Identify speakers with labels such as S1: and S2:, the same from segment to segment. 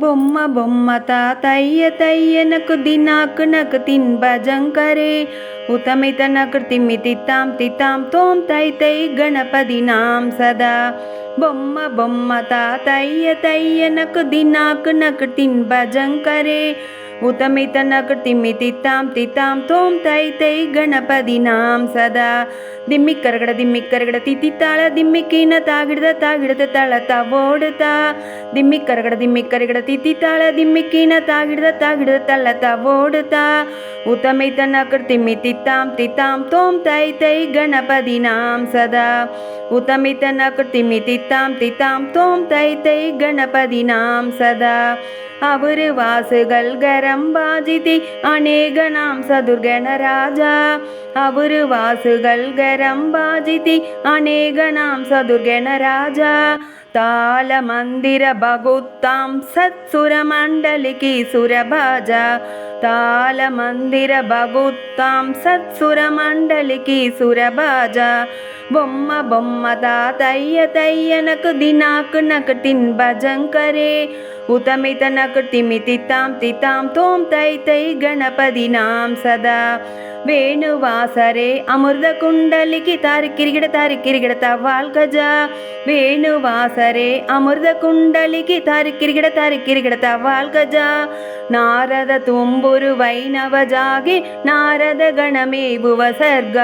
S1: బొమ్మ బొమ్మ తాతయ్య తయ్యనకు దినాకు నకు తిన్ భజంకరే ఉతమిత నకు తిమ్మి తిత్తాం తిత్తాం తోం తై తై గణపతి నాం సదా బొమ్మ బొమ్మ తాతయ్య తయ్యనకు దినాకు నకు తిన్ భజంకరే ಭೂತಮಿತನಕೃತಿಮಿ ತಿತ್ತಾಂ ತಿತ್ತಾಂ ತೋಂ ತೈ ತೈ ಗಣಪದಿನಾಂ ಸದಾ ದಿಮ್ಮಿ ಕರಗಡ ದಿಮ್ಮಿ ಕರಗಡ ತಿತ್ತಿತ್ತಾಳ ದಿಮ್ಮಿಕ್ಕಿನ ತಾಗಿಡದ ತಾಗಿಡದ ತಾಳ ತಾವೋಡತ ದಿಮ್ಮಿ ಕರಗಡ ದಿಮ್ಮಿ ಕರಗಡ ತಿತ್ತಿತ್ತಾಳ ದಿಮ್ಮಿಕ್ಕಿನ ತಾಗಿಡದ ತಾಗಿಡದ ತಾಳ ತಾವೋಡತ ಉತಮಿತನಕೃತಿಮಿ ತಿತ್ತಾಂ ತಿತ್ತಾಂ ತೋಂ ತೈ ತೈ ಗಣಪದಿನಾಂ ಸದಾ உத்தமித்தனகுத்திமிதித்தாம் தித்தாம் தோம் தை தை கணபதினாம் சதா அவரு வாசுகள் கரம் வாஜிதி அநேகனாம் சதுர்கணராஜா அவரு வாசுகள் கரம் வாஜிதி அநேகனாம் சதுர்கணராஜா தாளமந்திர பகுத்தாம் சத்சுரமண்டலிகி சுரபாஜா தாளமந்திர பகுத்தாம் சத்சுரமண்டலிகி சுரபாஜா బొమ్మ బొమ్మదా తయ్య తయ్యనకు దినాకు నకు తిన్ భజంకరే ఉతమిత నకు తిమితి తాం తితాం తోం తై తై గణపతి నాం సదా వేణువాసరే అమృత కుండలికి తారి కిరిగిడ తారి కిరిగిడ తవ్వాల్ గజా వేణువాసరే అమృత కుండలికి తారి కిరిగిడ తారి కిరిగిడ తవ్వాల్ గజా నారద తుంబురు వైనవ జాగి నారద గణమేభువ సర్గ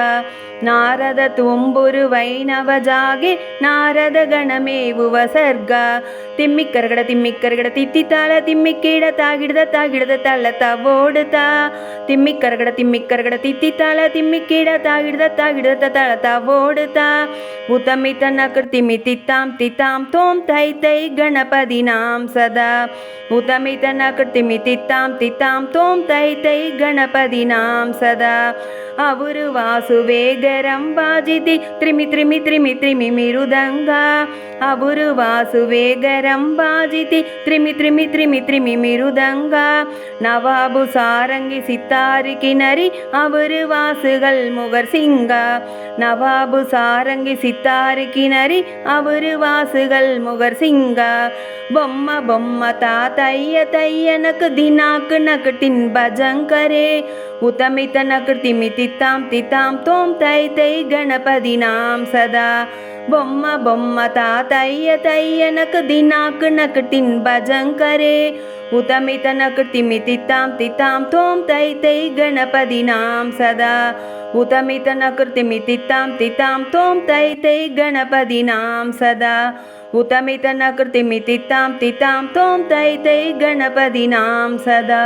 S1: ನಾರದ ತುಂಬುರು ವೈನವ ಜಾಗಿ ನಾರದ ಗಣಮೇಬುವ ಸರ್ಗ ತಿಮ್ಮಿ ಕರಗಡ ತಿಮ್ಮಿ ಕರಗಡ ತಿತ್ತಿತ್ತಾಳ ತಿಮ್ಮಿ ಕೀಡ ತಾಗಿಡದ ತಾಗಿಡದ ತಲ್ಲ ತಾ ಓಡುತ್ತಾ ತಿಮ್ಮಿ ಕರಗಡ ತಿಮ್ಮಿ ಕರಗಡ ತಿತ್ತಿತ್ತಾಳ ತಿಮ್ಮಿ ಕೀಡ ತಾಗಿಡದ ತಾಗಿಡದ ತಳ ತಾ ಓಡುತ್ತಾ ಉತಮಿ ತನ್ನಕರ್ ತಿಮ್ಮಿ ತಿತ್ತಾಂ ತಿತ್ತಾಂ ತೋಂ ತೈ ತೈ ಗಣಪತಿ ನಾಂ ಸದಾ ಉತಮಿ ತನ್ನಕರ್ ತಿಮ್ಮಿ ತಿತ್ತಾಂ ತಿತ್ತಾಂ ತೋಂ ತೈ ತೈ ಗಣಪತಿ ನಾಂ ಸದಾ ಅವರು ವಾಸುವೇಗರಂ ವಾಜಿತಿ ತ್ರಿಮಿ ತ್ರಿಮಿ ತ್ರಿಮಿ ತ್ರಿಮಿ ಮಿರುದಂಗ ಅವರು ವಾಸುವೇಗರ బాజితి త్రిమి త్రిమి త్రిమి త్రిమి మిరుదంగా நவாபு சாரங்கி சித்தாரிக்கு நரி அவரு வாசுகள் முகர் சிங்கா நவாபு சாரங்கி சித்தாரிக்கு நரி அவரு வாசுகள் முகர் சிங்கா బొమ్మ బొమ్మ తాతయ్య తయ్యనకు దినాకు నకటిన్ భజంకరే ఉతమిత నకు తిమి తిత్తాం తిత్తాం తోం తై తై గణపతి నాం సదా బొమ్మ బొమ్మ తాతయ్య తయ్యనకు దినాకు నకటిన్ భజంకరే ఉతమిత నకు తిమి తిత్తాం తిత్తాం తోం తై తై గణపతి నాం సదా ఉతమిత నకు తిమి తిత్తాం తిత్తాం తోం తై తై గణపతి నాం సదా उतमित न कृतिमि तितां तितां तों तै तै गणपतीनां सदा